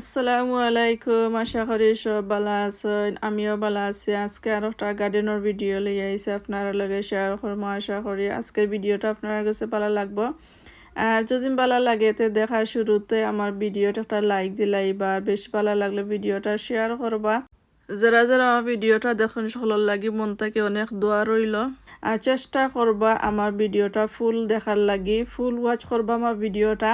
আসসালামু আলাইকুম আশা করি সব ভালো আছেন। আমিও ভালো আছি। আজকে আর একটা গার্ডেনের ভিডিও লিয়ে আইসি আপনারা লগে শেয়ার করব। আশা করি আজকের ভিডিওটা আপনার কাছে ভালো লাগবো। আর যদি ভালো লাগে, তো দেখা শুরুতে আমার ভিডিওটা একটা লাইক দিলাই বা বেশ ভালো লাগলে ভিডিওটা শেয়ার করবা। যারা যারা আমার ভিডিওটা দেখুন, সকলের লাগি মন থেকে অনেক দোয়া রইল। আর চেষ্টা করবা আমার ভিডিওটা ফুল দেখার লাগি। ফুল ওয়াচ করবা আমার ভিডিওটা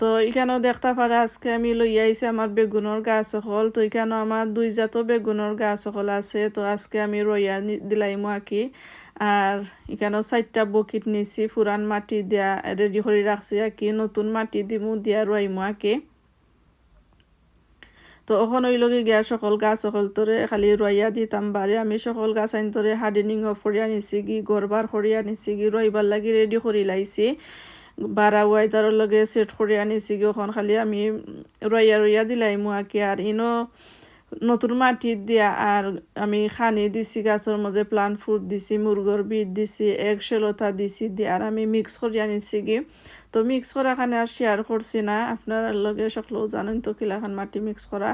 তো এখানেও দেখতে পারে আজকে আমি লই আইছি আমার বেগুনের গাছ হল তো এখানেও আমার দুই জাত বেগুনের গাছ হল আছে, তো আজকে আমি রইয়া দিলাইমো আঁকি। আর এখানেও চারটা বকিট নিছি ফুরান মাটি দিয়া রেডি করে রাখছি আঁকি নতুন মাটি দিমু দিয়া রইমো আঁকি। তো ওখন ওই লগে গিয়া সকল গাছ সকল তোরে খালি রইয়া দিতাম বারে আমি সকল গাছ আইন তোরে হার্ডেনিং অফ করিয়া নিছি গি গরবার করিয়া নিছি গি রইবার লাগি রেডি করি লাইছি। বারা ওয়াইদারের লগে সেট করে আনিছি ওখান খালি আমি রইয়া রইয়া দিলাই মুয়াকে আর ইনো নতুন মাটি দিয়া আর আমি খানি দিছি গাছের মাঝে প্লান ফুড দিছি মুরগর বিট দিছি এক শেলতা দিছি দিয়ে আর আমি মিক্স করে আনিছি গি তো মিক্স করা খানে আর শেয়ার করছি না। আপনার লগে সকলেও জানেন তো কিলাখান মাটি মিক্স করা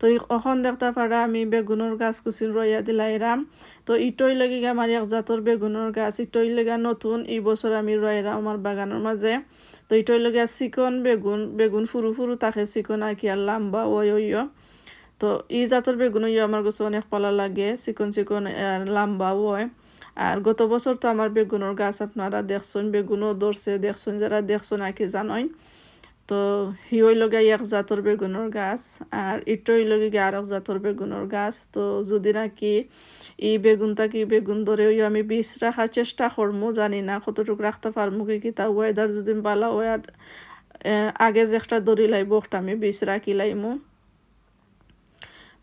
তো এখন দেখতে পারা আমি বেগুনের গাছ কুচিন রইয়া দিলাইরাম তো ইটই লেগে আমার এক জাতর বেগুনের গাছ, ইটই লেগে নতুন এই বছর আমি রয়েরাম আমার বাগানের মাঝে তো ইটই লেগে চিকন বেগুন বেগুন ফুরু ফুরু তাকে চিকন আর কি আর লাম্বা ওই ওই তো এই জাতর বেগুন ইয়ে আমার কাছে অনেক পালা লাগে, চিকন চিকন আর লাম্বা ওই আর গত বছর তো আমার বেগুনের গাছ আপনারা দেখছেন বেগুনও ধরছে দেখছেন যারা দেখছেন আর কি জানই। তো হিওই লগে এক জাতর বেগুনের গাছ আর ইটই লগে গিয়ে আরেক জাতর বেগুনের গাছ। তো যদি নাকি এই বেগুনটা কি বেগুন ধরেও আমি বীজ রাখার চেষ্টা করমু জানি না, কতটুকু রাখতে পারমু কি কি তা ওয়েদার যদি ভালো হয় আর আগে যে একটা দড়ি লাইব একটা আমি বীজ রাখি লাইমু।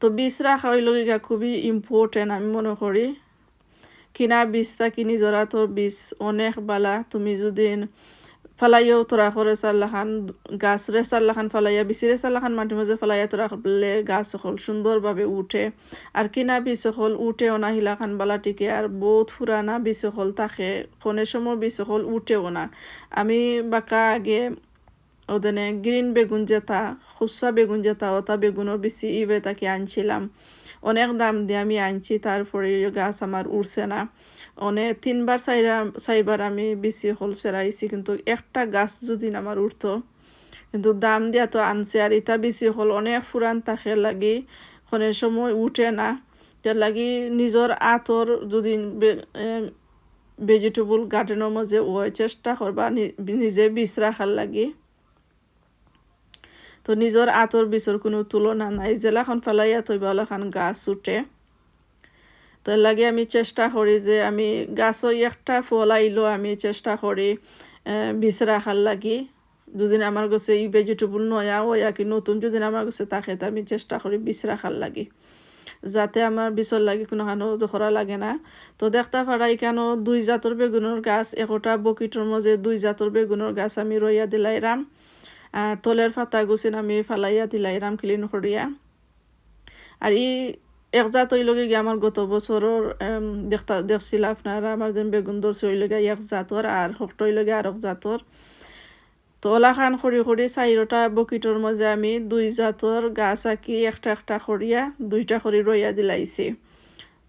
তো বীজ রাখা ওই লগে খুবই ইম্পর্টেন্ট আমি মনে করি। কিনা বীজটা কিনি জরা তোর বীজ অনেক বালা, তুমি যদি ফালাইয়াও তোরা করে চাল্লাখান গাছ রে চাল্লাখান ফালাইয়া বিচিরে চাল্লাখান মাটির মাঝে ফালাইয়া তোরা করলে গাছ সকল সুন্দরভাবে উঠে আর কিনা বীজ সকল উঠেও না হিলাখান বালাটিকে আর বহুত ফুরানা বীজ সকল থাকে কোনে সময় বীজ সকল উঠেও না আমি বাঁকা আগে ওদেনে গ্রিন বেগুন যেটা খুসা বেগুন যেটা ওটা বেগুনের বেশি ইবে তাকে আনছিলাম। অনেক দাম দিয়ে আমি আনছি, তারপরে গাছ আমার উঠছে না। অনেক তিনবার চাইরা চাইবার আমি বেশি হল সেরাইছি কিন্তু একটা গাছ যদি আমার উঠতো কিন্তু দাম দিয়া তো আনছে। আর এটা বেশি হল, অনেক ফুরান তাকে লাগি কোনো সময় উঠে না। তার লাগি নিজের আতর যদি ভেজিটেবল গার্ডেনের মাঝে ওই চেষ্টা করবা নিজে বিষ রাখার লাগি। তো নিজের আতর বিচর কোনো তুলনা নাই। জেলাখন ফেলাইয়া থইবা এখন গাছ উঠে তো লাগে আমি চেষ্টা করি যে আমি গাছও একটা ফল আইলো আমি চেষ্টা করি বীজ রাখার লাগি। দুদিন আমার কাছে এই ভেজিটেবল নয়া ওয়া কি নতুন যদি আমার কাছে থাকে আমি চেষ্টা করি বীজ রাখার লাগি। যাতে আমার বিচর লাগে কোনো খানো ধরা লাগে না। তো দেখতে পারা এখানেও দুই জাতর বেগুনের গাছ, একটা বকিটোর মাঝে দুই জাতর বেগুনের গাছ আমি রইয়া দিলাইরাম আর তলের ফাতা গুছিন আমি ফালাইয়া দিলাইরাম ক্লিন করিয়া আর ই এক জাত ওই লগে গিয়ে আমার গত বছরের দেখতা দেখছিল আপনারা আমার যেন বেগুন ধরছে ওই লগে এক জাতর আর হকট ওই আর এক জাতর তো ওলা খান খড়ি খড়ি চাইরোটা বকিটোর মাঝে আমি দুই জাতর গাছ আঁকি একটা একটা খড়িয়া দুইটা খড়ি রইয়া দিলাইছি।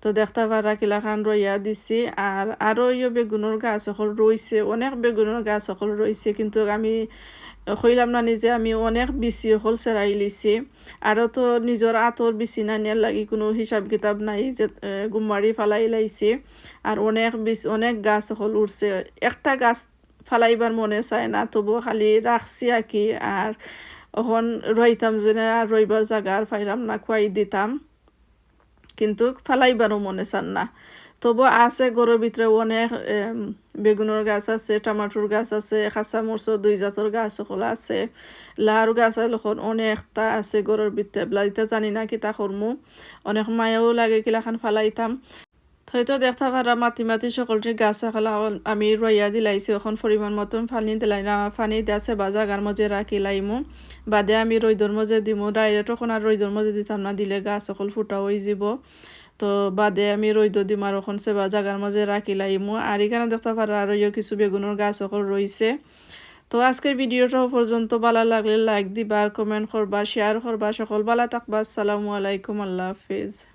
তো দেখতে পারা কিলা খান রইয়া দিছি আর আরও ইয়ে বেগুনের গাছ সকল রয়েছে অনেক বেগুনের গাছ সকল রয়েছে কিন্তু আমি কইলাম না নিজে, আমি অনেক বেশি হল সেরাই লিছি। আরও তো নিজের আতর বেশি নানিয়ার লাগি কোনো হিসাব কিতাব নাই যে গুমারি ফালাই লাইছি। আর অনেক বেশি অনেক গাছ হল উঠছে একটা গাছ ফালাইবার মনে চায় না, তবু খালি রাখছি আর কি। আর ওখন রইতাম যে আর রইবার জায়গা আর ফাইলাম না খুয়াই দিতাম। কিন্তু ফালাইবারও মনে চান না। তবু আছে, গরুর ভিতরে অনেক বেগুনের গাছ আছে, টমাটোর গাছ আছে খাঁচা মরচ, দুই জাতর গাছ সকল আছে লাহার গাছ এখন, অনেকটা আছে গরুর ভিতরে। ব্লাইতে জানি না কিতা করমু। অনেক মায়াও লাগে কিলাখান ফালাইতাম। হয়তো দেখতে পারা মাতি মাতি সকলটি গাছ খালা আমি রইয়া দিলাইছি, এখন পরিমাণ মতন পানি দিলাই না, পানি দিয়েছে বা জাগার মধ্যে রাখি লাইমু। বাদে আমি রইদর মধ্যে দিমু ডাইরেক্ট এখন আর রইদর মধ্যে দিতাম না দিলে গাছ সকল ফুটা হয়ে যাব। তো বাদে আমি রইদ দিমার ওখান সেবা জাগার মাঝে রাখি ইমু আর এখানে দেখতে পারো আর কিছু বেগুনের গাছ সকল রয়েছে তো আজকের ভিডিওটা পর্যন্ত ভালো লাগলে লাইক দিবা কমেন্ট করবা শেয়ার করবা সকল ভালো থাকবা। আসসালামু আলাইকুম। আল্লাহ হাফিজ।